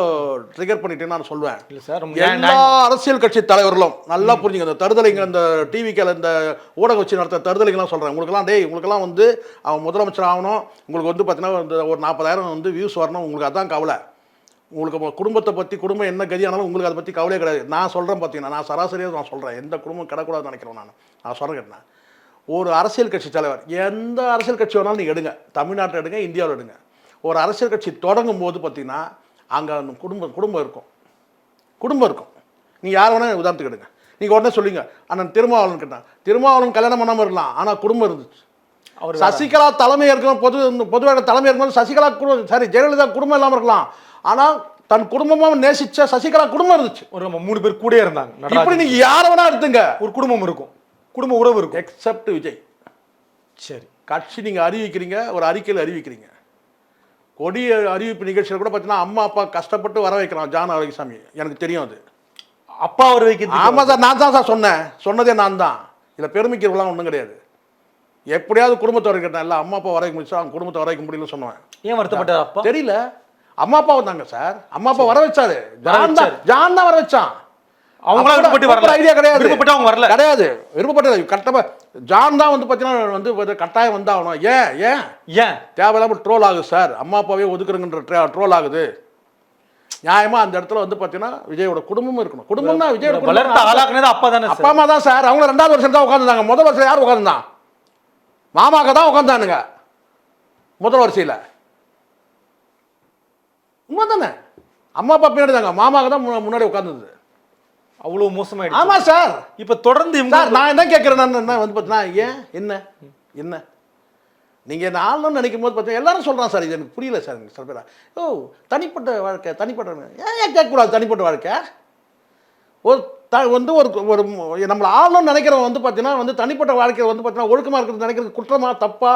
ட்ரிகர் பண்ணிட்டேன்னு நான் சொல்லுவேன் இல்ல சார் எல்லா அரசியல் கட்சி தலைவர்களும் நல்லா புரிஞ்சுங்க. இந்த தருதலைங்க இந்த டிவிக்கில் இந்த ஊடக வச்சு நடத்த தருதலைங்கலாம் சொல்கிறேன் உங்களுக்கெல்லாம் டேய் உங்களுக்கெல்லாம் வந்து அவன் முதலமைச்சர் ஆகணும். உங்களுக்கு வந்து பார்த்தீங்கன்னா ஒரு நாற்பதாயிரம் வந்து வியூஸ் வரணும். உங்களுக்கு அதான் கவலை. உங்களுக்கு உங்க குடும்பத்தை பற்றி குடும்பம் என்ன கதி ஆனாலும் உங்களுக்கு அதை பற்றி கவலையே கிடையாது. நான் சொல்கிறேன் பார்த்தீங்கன்னா நான் சராசரியாக நான் சொல்கிறேன் எந்த குடும்பம் கிடக்கூடாதுன்னு நினைக்கிறேன் நான். நான் சொல்கிறேன் கேட்டேன். ஒரு அரசியல் கட்சி தலைவர் எந்த அரசியல் கட்சி வேணாலும் நீங்கள் எடுங்க. தமிழ்நாட்டில் எடுங்க இந்தியாவில் எடுங்க. ஒரு அரசியல் கட்சி தொடங்கும் போது பார்த்தீங்கன்னா அங்கே குடும்பம் குடும்பம் இருக்கும். குடும்பம் இருக்கும். நீ யார் வேணால் உதாரணத்துக்கு எடுங்க. நீங்கள் உடனே சொல்லுங்க. அண்ணன் திருமாவளவன் கேட்டான். திருமாவளவன் கல்யாணம் பண்ணாமல் இருக்கலாம் ஆனால் குடும்பம் இருந்துச்சு. அவர் சசிகலா தலைமை இருக்கும் பொது பொதுவாக தலைமை இருக்கும்போது சசிகலா குடும்பம் சாரி ஜெயலலிதா குடும்பம் இல்லாமல் இருக்கலாம். ஆனால் தன் குடும்பமாக நேசிச்ச சசிகலா குடும்பம் இருந்துச்சு. ஒரு நம்ம மூணு பேர் கூட இருந்தாங்க. இப்படி. நீங்க யாரை வேணா எடுத்துங்க. ஒரு குடும்பம் இருக்கும். குடும்ப உறவு இருக்கும். எக்ஸப்ட் விஜய். சரி. கட்சி நீங்க அறிவிக்கிறீங்க ஒரு அறிக்கையில் அறிவிக்கிறீங்க. கொடிய அறிவிப்பு நிகழ்ச்சியில் கூட பார்த்தீங்கன்னா அம்மா அப்பா கஷ்டப்பட்டு வர வைக்கிறான் ஜான் ஆரோக்கியசாமி. எனக்கு தெரியும் அது. அப்பா அவர் வைக்கிறது ஆமா சார் நான் தான் சார் சொன்னேன். சொன்னதே நான் தான். இதில் பெருமைக்கிறவங்களாம் ஒன்றும் கிடையாது. எப்படியாவது குடும்பத்தை வர கேட்டேன் இல்லை அம்மா அப்பா வரைக்கும் முடிச்சா அவங்க குடும்பத்தை வரைக்கும் முடியலன்னு சொன்னேன் ஏன் வருத்தப்பட்டார் அப்பா? தெரியல. அம்மா அப்பா வந்தாங்க சார். அம்மா அப்பா வர வச்சாரு. ஜான் தான். ஜான் தான் வர வச்சான். அவங்களா விருப்பப்பட்டு வரல. ஐடியா கிடையாது. விருப்பப்பட்டு அவங்க வரல. கிடையாது. விருப்பப்பட்டது. கரெக்டாக ஜான் தான் வந்து பார்த்தீங்கன்னா வந்து வந்து கட்டாயம் வந்தாகணும் ஏன்? ஏன்? ஏன்? தேவையில்லாமல் ட்ரோல் ஆகுது சார். அம்மா அப்பாவே ஒதுக்குறங்கன்ற ட்ரோல் ஆகுது. நியாயமா அந்த இடத்துல வந்து பார்த்தீங்கன்னா விஜயோட குடும்பமும் இருக்கணும். குடும்பம்னா விஜயோட வளர்த்த குடும்பம் ஆளாக்குனது அப்பா தானே அப்பா அம்மா தான் சார். அவங்க ரெண்டாவது வருஷம் தான் உட்காந்துருந்தாங்க முதல் வருஷம் யார் உட்காந்துருந்தான் மாமாக்க தான் உட்காந்தானுங்க முதல் வரிசையில். உண்மை தானே அம்மா அப்பா பின்னாடி தாங்க. மாமாக்க தான் முன்ன- முன்னாடி உட்காந்துருது அவ்வளவு மோசமாயிடுச்சு. ஆமா சார். இப்ப தொடர்ந்து இவங்க சார் நான் என்ன கேட்குறேன் நான் வந்து பார்த்தீங்கன்னா ஏன் என்ன என்ன? நீங்கள் என்ன ஆளணும்னு நினைக்கும் போது பார்த்தீங்கன்னா எல்லாரும் சொல்கிறான் சார் இது எனக்கு புரியல சார் எனக்கு சில பேர். ஓ தனிப்பட்ட வாழ்க்கை தனிப்பட்ட ஏன் ஏன் கேட்கக்கூடாது தனிப்பட்ட வாழ்க்கை? ஒரு த வந்து ஒரு ஒரு நம்மளை ஆளணும்னு நினைக்கிறவன் வந்து பார்த்தீங்கன்னா வந்து தனிப்பட்ட வாழ்க்கையில் வந்து பார்த்தீங்கன்னா ஒழுக்கமாக இருக்கிறது நினைக்கிறது குற்றமா தப்பா?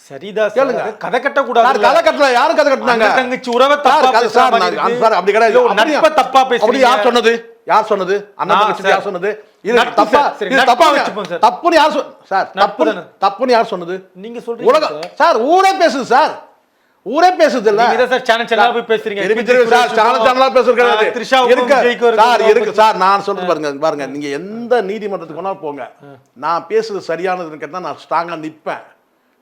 சரிதா கேளுங்க. கதை கட்ட சார் கூடாது கதை கட்டல யாரும் கதை கட்டினாங்க. அண்ணன் தங்கச்சி உறவை சார் சார் அப்படி கிடையாது? நட்பை தப்பா அப்படி பேசுறீங்க. யார் சொன்னது? யார் சொன்னது? அண்ணா சார். யார் சொன்னது? இது தப்பா இது தப்பா வச்சுப்போம் சார். தப்புன்னு யார் சார் தப்பு. தப்புன்னு யார் சொன்னது? நீங்க சொல்றீங்க உலகம் சார். ஊரே பேசுது சார். ஊரே பேசுது இல்ல. தான் சார் சேனல் சேனலா போய் பேசுறீங்க. சார் சேனல் சேனலா பேசுறது கிடையாது இருக்கு சார் இருக்கு சார் நான் சொல்றது பாருங்க பாருங்க. நீங்க எந்த நீதிமன்றத்துக்கு வேணா போங்க. நான் பேசுறது சரியானதுன்னு கேட்டா நான் ஸ்ட்ராங்கா நிப்பேன்.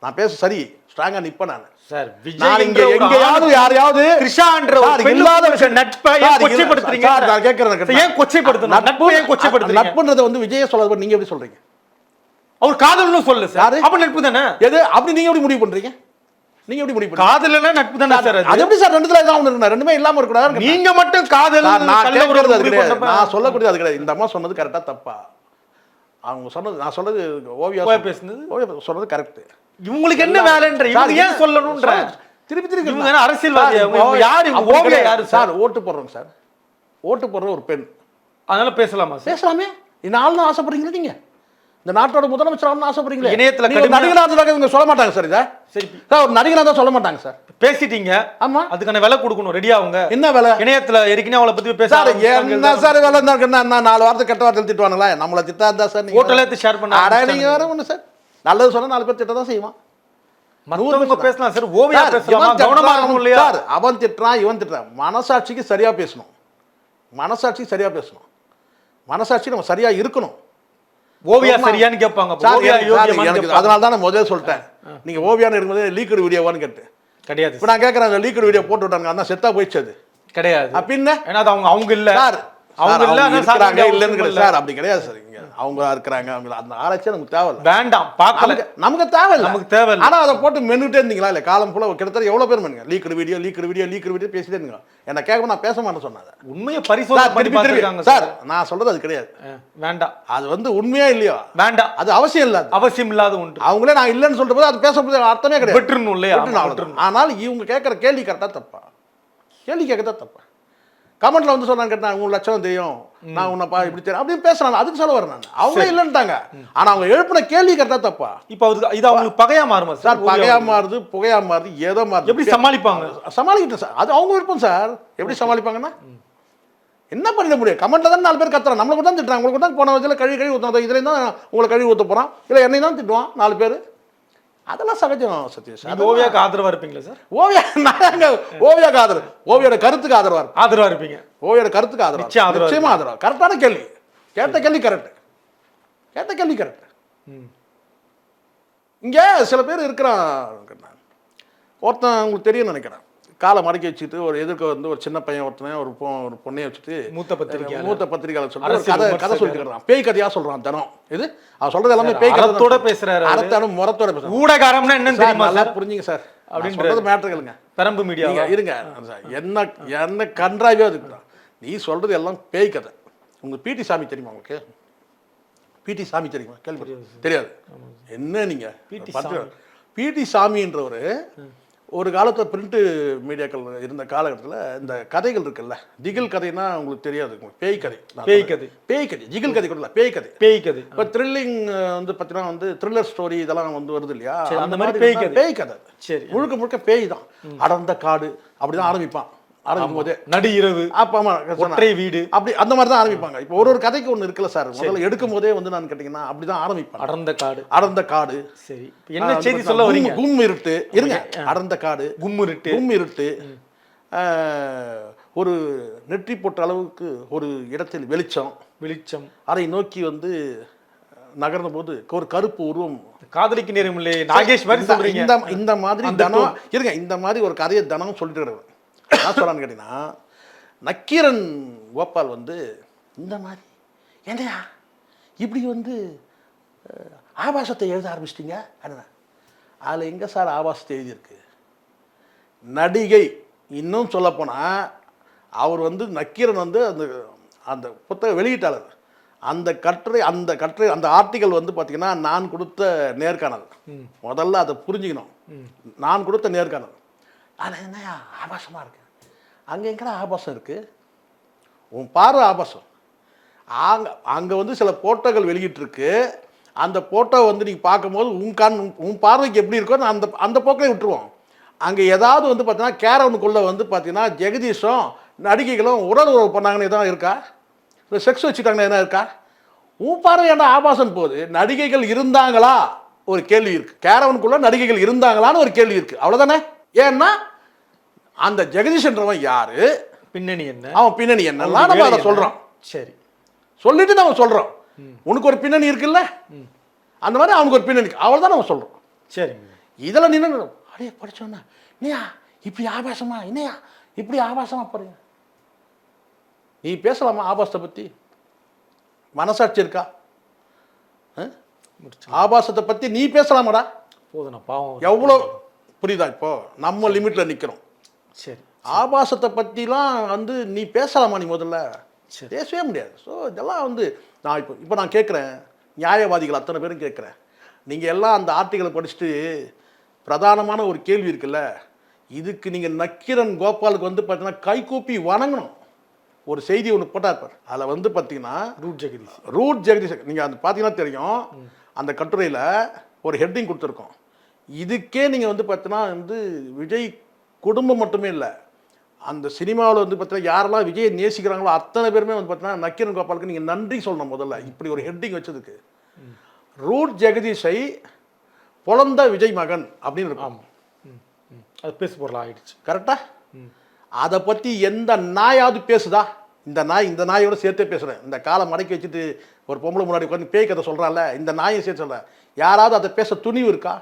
நான் பேச சரி ஸ்ட்ராங்கா நிப்பேன் நான். சார் நான் இங்க விஜய் எங்கேயாவது யாரையாவது த்ரிஷான்ற ஒரு இல்லாத விஷயம். நட்பை கொச்சைப்படுத்துறீங்க? நான் கேட்கறேன் சார், ஏன் கொச்சைப்படுத்தணும் நட்பு ஏன் கொச்சைப்படுத்துறீங்க? நட்புன்றதை வந்து விஜய சொல்லாத நீங்க எப்படி சொல்றீங்க? அவர் காதல்னு சொல்லல சார்? அப்ப நட்பு தானே? எது? அப்படி நீங்க எப்படி முடிவு பண்றீங்க? நீங்க எப்படி முடிவு காதல்னா நட்பு தானே சார் அது? எப்படி சார் ரெண்டுல ஏதாவது ஒண்ணு ரெண்டுமே இல்லாம இருக்கக்கூடாது? நீங்க மட்டும் காதல் நான் உறவு அது கிடையாது. நான் சொல்லக்கூடியது அது கிடையாது. இந்த அம்மா சொன்னது கரெக்டா தப்பா. அவங்க சொன்னது நான் சொன்னது ஓவியா பேசுனது? ஓவியா சொன்னது கரெக்ட் இவங்களுக்கு என்ன வேலைன்ற? இவங்க ஏன் சொல்லணும்ன்ற திருப்பி திருப்பி இவங்க அரசியல்வாதி? யாரு? இவங்க ஓவியா. யாரு? சார்? ஓட்டு போடுறோம் சார். ஓட்டு போடுற ஒரு பெண். அதனால பேசலாமா பேசலாமே. இந்த ஆள்னு ஆசைப்படுறீங்களா நீங்க. இந்த நாட்டோட முதலமைச்சர் ஆகணும்னு ஆசைப்படுறீங்களா. இணையத்துல நீங்க ஒரு கடுமையா- நடிகரா இருந்தா இவங்க சொல்ல மாட்டாங்க சார் இதை. சரி. சார் ஒரு நடிகரா தான் சொல்ல மாட்டாங்க சார். பேசிட்டீங்க. ஆமா. அதுக்கான விலை கொடுக்கணும். ரெடியா அவங்க. என்ன வேலை? இணையத்துல ஏற்கனவே அவளை பத்தி பேச. என்ன சார் வேலை என்ன? நாலு வார்த்தை கெட்ட வார்த்தை திட்டுவானுங்களா. நம்மள திட்டா இருந்தா சார் எடுத்து ஷேர் பண்ண. நீங்க வேற ஒண்ணு சார். நல்லது சொன்னா நாலு பேர் திட்ட தான் செய்வான். மத்தவங்க பேசலாம். சார் ஓவியா பேசலாமா? கவனமா இருக்கணும் அவன் திட்டுறான் இவன் திட்டுறான். மனசாட்சிக்கு சரியா பேசணும். மனசாட்சிக்கு சரியா பேசணும். மனசாட்சி நம்ம சரியா இருக்கணும். ஓவியா. சரியான்னு கேட்பாங்க. எனக்கு-. அதனால தான் நான் முதல்ல சொல்லிட்டேன். நீங்க ஓவியான்னு இருக்கும்போது லீக்கடு வீடியோவான்னு கேட்டு. கிடையாது. இப்போ நான் கேட்கறேன் லீக்கடு வீடியோ போட்டு விட்டாங்க அதான் செத்தா போயிடுச்சு அது. கிடையாது. அப்படின்ன ஏன்னா அது அவங்க அவங்க இல்ல. அவங்க இருக்கிறாங்க இல்லைன்னு கிடையாது. சார் அப்படி கிடையாது சார். இங்க அவங்க இருக்கிறாங்க அவங்க அந்த ஆராய்ச்சி நமக்கு தேவையில்ல. வேண்டாம் பார்க்கல. நமக்கு தேவையில்ல. நமக்கு தேவையில்ல. ஆனா அதை போட்டு மென்னுட்டே இருந்தீங்களா? இல்ல காலம் ஃபுல்லா கிட்டத்தட்ட எவ்வளவு பேர் மெனுங்க leaked video leaked video leaked video பேசிட்டே இருந்தீங்க என்ன கேட்க நான் பேச மாட்டேன் சொன்னேன் உண்மையை பரிசோதனை சார் நான் சொல்றது அது கிடையாது. வேண்டாம். அது வந்து உண்மையா இல்லையா? வேண்டாம். அது அவசியம் இல்ல அது. அவசியம் இல்லாத ஒன்று. அவங்களே நான் இல்லைன்னு சொல்ற போது அது பேசுறது அர்த்தமே கிடையாது. இல்லையா. ஆனால் இவங்க கேட்குற கேள்வி கரெக்டாக தப்பா? கேள்வி கேட்கறதா தப்பா? கமெண்ட்ல வந்து சொன்னாங்க கேட்டா உங்க லட்சணம் தெரியும். நான் உன்னை இப்படி தெரியும். அப்படின்னு பேசுறாங்க. அதுக்கு சொல்ல வரேன் அவங்களே இல்லைன்ட்டாங்க ஆனா அவங்க எழுப்பின கேள்வி கரெக்டா தப்பா? இப்ப அது இது அவங்களுக்கு பகையா மாறுமா சார்? பகையா மாறுது புகையா மாறுது ஏதோ மாறுது. எப்படி சமாளிப்பாங்க? சமாளிக்கிட்டேன் சார். அது அவங்க விருப்பம் சார். எப்படி சமாளிப்பாங்கன்னா? என்ன பண்ணிட முடியும்? கமெண்ட்ல தான் நாலு பேர் கத்துறான் நம்மளுக்கு தான் திட்டுறாங்க. உங்களுக்கு தான் போன வயசுல கழுவி கழுவி ஊற்றணும் இதுல தான் உங்களை கழுவி ஊற்ற போறான். இல்லை என்னை தான் திட்டுவான். நாலு பேர். அதெல்லாம் சகஜம் சதீஷ். நீங்க ஓவியாக்கு ஆதரவா இருப்பீங்களா சார்? ஓவியா நாங்க ஓவியாக்கு ஆதரவு ஓவியோட கருத்துக்கு ஆதரவா இருக்கும் ஆதரவா இருப்பீங்க. ஓவியோட கருத்துக்கு ஆதரவா நிச்சயம் ஆதரவா கரெக்டான கேள்வி. கேட்ட கேள்வி கரெக்ட் கேட்ட கேள்வி கரெக்ட். இங்க சில பேர் இருக்கிறான் ஒருத்தன் உங்களுக்கு தெரியும் நினைக்கிறேன். காலை மடக்கி வச்சுட்டு ஒரு எதிர்க்க வந்து ஒரு சின்ன பையன் ஒருத்தனை ஒரு பொ ஒரு பொண்ணையை வச்சுட்டு மூத்த பத்திரிகையாளர். மூத்த பத்திரிகையாளர் சொல்லி ஒரு அரசியல் கதை கதை. சொல்லிட்டு இருக்கிறான். பேய் கதையா சொல்றான் தினம். இது அவன் சொல்றது எல்லாமே பேய் கதை அறத்தோட பேசுறாரு அவரு. அறத்தான முறத்தோட பேசுறான். ஊடகாரம்னா என்னன்னு தெரியுமா நல்லா புரிஞ்சுங்க சார். அப்படின்றாரு. அப்படின்றது மேட்ரு கேளுங்க பெரம்பு மீடியா இருங்க என்ன என்ன கன்றாவே அதுக்கு நீ சொல்றது எல்லாம் பேய் கதை. உங்க பிடி சாமி தெரியுமா உங்களுக்கு? பிடி சாமி தெரியுமா? கேள்வி. தெரியாது என்ன நீங்க? பிடி சாமின்றவர் ஒரு காலத்துல பிரிண்ட் மீடியாக்கள் இருந்த காலகட்டத்தில் இந்த கதைகள் இருக்குல்ல திகில் கதைனா உங்களுக்கு தெரியாது பேய் கதை பேய். கதை. பேய் கதை ஜிகில் கதை கூட இல்ல பேய் கதை பேய் கதை இப்போ த்ரில்லிங் வந்து பார்த்தீங்கன்னா வந்து த்ரில்லர் ஸ்டோரி இதெல்லாம் வந்து வருது இல்லையா அந்த மாதிரி பேய் கதை. பேய் கதை சரி. முழுக்க முழுக்க பேய் தான் அடர்ந்த காடு அப்படிதான் ஆரம்பிப்பான் ஆரம்பிக்கும் போதே. நடு இரவு ஆமா. ஒற்றை வீடு. அப்படி அந்த மாதிரி தான் ஆரம்பிப்பாங்க. இப்போ ஒரு ஒரு கதைக்கு ஒன்று இருக்குல்ல சார்? முதல்ல எடுக்கும் போதே வந்து நான் கேட்டிங்கன்னா அப்படிதான் ஆரம்பிப்பாங்க. அடர்ந்த காடு. அடர்ந்த காடு. சரி. என்ன செய்தி சொல்ல கும்- வரீங்க? கும் இருட்டு. இருங்க. அடர்ந்த காடு. கும் இருட்டு. ஆஹ், ஒரு நெற்றி போட்ட அளவுக்கு ஒரு இடத்தில் வெளிச்சம். வெளிச்சம். அதை நோக்கி வந்து நகர்ந்த போது ஒரு கருப்பு உருவம். காதலிக்கு நேரம் இல்லையே. நாகேஷ் மாதிரி சொல்றீங்க. இந்த மாதிரி தனம் இருங்க. இந்த மாதிரி ஒரு கதையை தனம் சொல்லிட்டு என்ன சொல்றான்னு கேட்டீங்கன்னா நக்கீரன் கோபால் வந்து இந்த மாதிரி என்னையா இப்படி வந்து ஆபாசத்தை எழுத ஆரம்பிச்சிட்டீங்க? அப்படின்னா அதில் எங்கே சார் ஆபாசத்தை எழுதியிருக்கு? நடிகை இன்னும் சொல்லப்போனால் அவர் வந்து நக்கீரன் வந்து அந்த அந்த புத்தக வெளியிட்டாளர். அந்த கட்டுரை அந்த கட்டுரை அந்த ஆர்டிகல் வந்து பார்த்தீங்கன்னா நான் கொடுத்த நேர்காணல். முதல்ல அதை புரிஞ்சுக்கணும். நான் கொடுத்த நேர்காணல். அது என்னையா ஆபாசமாக இருக்கு. அங்கே எங்கடா ஆபாசம் இருக்குது உன் பார்வை ஆபாசம். அங்கே அங்கே வந்து சில போட்டோக்கள் வெளியிட்டிருக்கு. அந்த போட்டோ வந்து நீங்கள் பார்க்கும்போது உன் கண் உன் பார்வைக்கு எப்படி இருக்கோ அந்த அந்த போக்கிலே விட்டுருவோம். அங்கே ஏதாவது வந்து பார்த்தீங்கன்னா கேரவனுக்குள்ளே வந்து பார்த்தீங்கன்னா ஜெகதீஷும் நடிகைகளும் உடல் உறவு பண்ணாங்கன்னு எதாவது இருக்கா? இல்லை செக்ஸ் வச்சுட்டாங்கன்னு எதனா இருக்கா? உன் பார்வை என்ன ஆபாசம் போகுது? நடிகைகள் இருந்தாங்களா? ஒரு கேள்வி இருக்குது கேரவனுக்குள்ளே நடிகைகள் இருந்தாங்களான்னு ஒரு கேள்வி இருக்குது அவ்வளோதானே ஏன்னா அந்த ஜெகதீஷன்றவன் யாரு? பின்னணி என்ன? அவன் பின்னணி என்னெல்லாம் நம்ம அதை என்ன? சரி. சொல்லிட்டு நம்ம சொல்றோம் உனக்கு ஒரு பின்னணி இருக்குல்ல? அந்த மாதிரி அவனுக்கு ஒரு பின்னணி இருக்கு. அவ்வளவுதான் நம்ம சொல்றோம் சரிங்க. இதில் நின்று அடே படிச்சோன்னா என்னையா? இப்படி ஆபாசமா? என்னையா? இப்படி ஆபாசமா போறீங்க? நீ பேசலாமா ஆபாசத்தை பத்தி? மனசாட்சி இருக்கா? ஆபாசத்தை பத்தி நீ பேசலாமாடா? போதும் பாவம். எவ்வளோ புரியுதா இப்போ? நம்ம லிமிட்ல நிக்கிறோம். சரி ஆபாசத்தை பற்றிலாம் வந்து நீ பேசலாமா நீ முதல்ல. பேசவே முடியாது. ஸோ இதெல்லாம் வந்து நான் இப்போ இப்போ நான் கேட்குறேன். நியாயவாதிகள் அத்தனை பேரும் கேட்குறேன். நீங்கள் எல்லாம் அந்த ஆர்டிகளை படிச்சுட்டு பிரதானமான ஒரு கேள்வி இருக்குல்ல? இதுக்கு நீங்கள் நக்கீரன் கோபாலுக்கு வந்து பார்த்தீங்கன்னா கைகூப்பி வணங்கணும். ஒரு செய்தி ஒன்று போட்டா இருப்பார் அதில் வந்து பார்த்தீங்கன்னா ரூட் ஜெகதீஷ். ரூட் ஜெகதீஷ். நீங்கள் அந்த பார்த்தீங்கன்னா தெரியும். அந்த கட்டுரையில் ஒரு ஹெட்டிங் கொடுத்துருக்கோம். இதுக்கே நீங்கள் வந்து பார்த்தீங்கன்னா வந்து விஜய் குடும்பம் மட்டுமே இல்லை. அந்த சினிமாவில் வந்து பார்த்தீங்கன்னா யாரெல்லாம் விஜயை நேசிக்கிறாங்களோ அத்தனை பேருமே வந்து பார்த்தீங்கன்னா நக்கீரன் கோபாலுக்கு நீங்கள் நன்றி சொல்லணும் முதல்ல. இப்படி ஒரு ஹெட்டிங் வச்சதுக்கு. ரூட் ஜெகதீஷை பொழந்த விஜய் மகன் அப்படின்னு இருக்கும். அது பேசு பொருள் ஆயிடுச்சு. கரெக்டா அதை பற்றி எந்த நாயாவது பேசுதா? இந்த நாய் இந்த நாயோட சேர்த்தே பேசுகிறேன் இந்த காலை மடக்கி வச்சுட்டு ஒரு பொம்பளை முன்னாடி உட்காந்து பேய் கதை சொல்கிறான்ல இந்த நாயை சேர்த்து சொல்கிறேன் யாராவது அதை பேச துணிவு இருக்கா?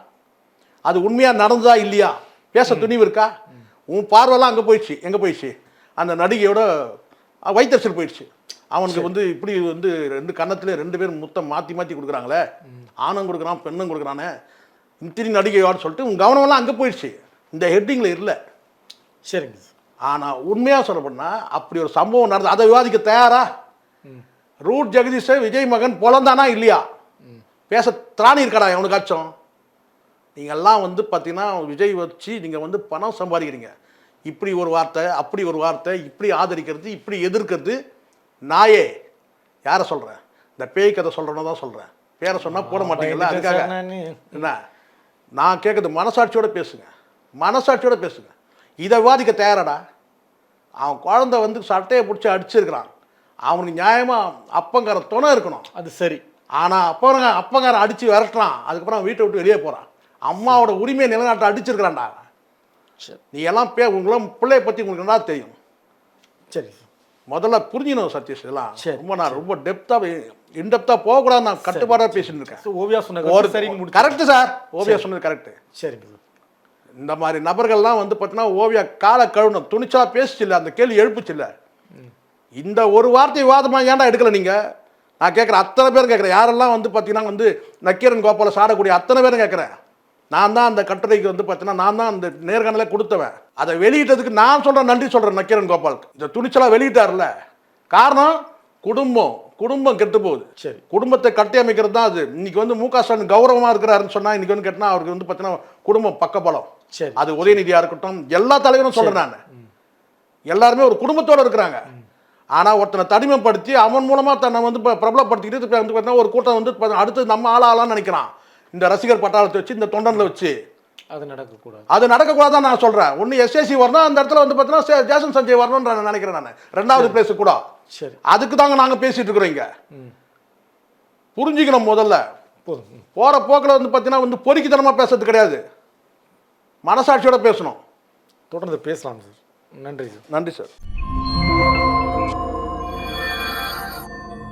அது உண்மையாக நடந்ததா இல்லையா? பேச துணிவு இருக்கா? உன் பார்வைலாம் அங்கே போயிடுச்சு. எங்கே போயிடுச்சு? அந்த நடிகையோட வைத்தறிச்சல் போயிடுச்சு. அவனுக்கு வந்து இப்படி வந்து ரெண்டு கன்னத்துல ரெண்டு பேரும் முத்தம் மாற்றி மாற்றி கொடுக்குறாங்களே. ஆணும் கொடுக்குறான் பெண்ணும் கொடுக்குறானே. இத்திரி நடிகையோட சொல்லிட்டு உன் கவனமெல்லாம் அங்கே போயிடுச்சு. இந்த ஹெட்டிங்கில் இல்லை. சரிங்க ஆனால் உண்மையாக சொல்லப்போனா அப்படி ஒரு சம்பவம் நடந்து அதை விவாதிக்க தயாரா? ரூட் ஜெகதீஷை விஜய் மகன் பொழந்தானா இல்லையா? பேச திராணி இருக்காடா எவனுக்காச்சும்? நீங்கள்லாம் வந்து பார்த்தீங்கன்னா விஜய் வச்சு நீங்கள் வந்து பணம் சம்பாதிக்கிறீங்க. இப்படி ஒரு வார்த்தை அப்படி ஒரு வார்த்தை இப்படி ஆதரிக்கிறது இப்படி எதிர்க்கிறது நாயே. யாரை சொல்கிறேன் இந்த பேய் கதை சொல்கிறேன்னு தான் சொல்கிறேன் பேரை சொன்னால் போட மாட்டீங்கல்ல அதுக்காக. என்ன? நான் கேட்குறது மனசாட்சியோட பேசுங்க. மனசாட்சியோட பேசுங்க. இதை விவாதிக்க தயாராடா. அவன் குழந்தை வந்து சட்டையை பிடிச்சி அடிச்சிருக்கிறான். அவனுக்கு நியாயமாக அப்பங்கார துணை இருக்கணும். அது சரி. ஆனால் அப்பங்க அப்பங்காரன் அடித்து விரட்டுறான். அதுக்கப்புறம் வீட்டை விட்டு வெளியே போகிறான் அம்மாவோட உரிமையை நிலைநாட்ட அடிச்சிருக்கிறான்டா. சரி. நீ எல்லாம் பே உங்களாம் பிள்ளைய பற்றி உங்களுக்கு என்ன தெரியும்? சரி. முதல்ல புரிஞ்சிடணும் சதீஷ் இதெல்லாம். சரி, ரொம்ப நான் ரொம்ப டெப்த்தாக இன்டெப்த்தாக போகக்கூடாது நான் கட்டுப்பாடாக பேசிட்டு இருக்கேன் ஓவியா சொன்ன ஒரு முடிச்சு கரெக்டு சார். ஓவியா சொன்னது கரெக்டு சரிங்க இந்த மாதிரி நபர்கள்லாம் வந்து பார்த்தீங்கன்னா ஓவியா காலை கழுவணும். துணிச்சலா பேசுச்சில்ல அந்த கேள்வி எழுப்புச்சில்ல. இந்த ஒரு வார்த்தை விவாதமா ஏன்டா எடுக்கல நீங்க? நான் கேட்குறேன் அத்தனை பேரும் கேட்குறேன் யாரெல்லாம் வந்து பார்த்தீங்கன்னா வந்து நக்கீரன் கோபால சாடக்கூடிய அத்தனை பேரும் கேட்குறேன் நான் தான் அந்த கட்டுரைக்கு வந்து பார்த்தீங்கன்னா நான் தான் அந்த நேர்காணலே கொடுத்தவன். அதை வெளியிட்டதுக்கு நான் சொல்கிறேன் நன்றி சொல்கிறேன் நக்கீரன் கோபாலுக்கு. இந்த துணிச்சலாக வெளியிட்டார்ல. காரணம் குடும்பம். குடும்பம் கெட்டு போகுது. சரி. குடும்பத்தை கட்டியமைக்கிறது தான் அது. இன்னைக்கு வந்து மு க ஸ்டாலின் கௌரவமா இருக்கிறாருன்னு சொன்னா இன்னைக்கு வந்து கேட்டினா அவருக்கு வந்து பார்த்தீங்கன்னா குடும்பம் பக்கபலம். சரி. அது உதயநிதியா இருக்கட்டும் எல்லா தலைவரும் சொல்றேன் நான். எல்லாருமே ஒரு குடும்பத்தோட இருக்கிறாங்க. ஆனா ஒருத்தனை தனிமைப்படுத்தி அவன் மூலமா தன்னை வந்து இப்ப பிரபலப்படுத்திக்கிட்டு வந்து பார்த்தீங்கன்னா ஒரு கூட்டம் வந்து அடுத்து நம்ம ஆளா ஆளான்னு நினைக்கிறான். இந்த ரசிகர் பட்டாளத்தை வச்சு இந்த தொண்டன்ல வச்சு. அது நடக்கக்கூடாது. அது நடக்கக்கூடாதான் நான் சொல்றேன். ஒன்னு எஸ்எஸ்சி வரணும் அந்த இடத்துல வந்து பார்த்தீங்கன்னா ஜேசன் சஞ்சய் வரணும்னு நான் நினைக்கிறேன் நான். ரெண்டாவது பிளேஸ் கூட. சரி. அதுக்கு தாங்க நாங்க பேசிட்டு இருக்கிறோம் இங்க. புரிஞ்சுக்கணும் முதல்ல. போகிற போக்கில் வந்து பார்த்தீங்கன்னா வந்து பொறுக்கித்தனமாக பேசுறது கிடையாது. மனசாட்சியோட பேசணும். தொடர்ந்து பேசலாம் சார். நன்றி சார். நன்றி சார்.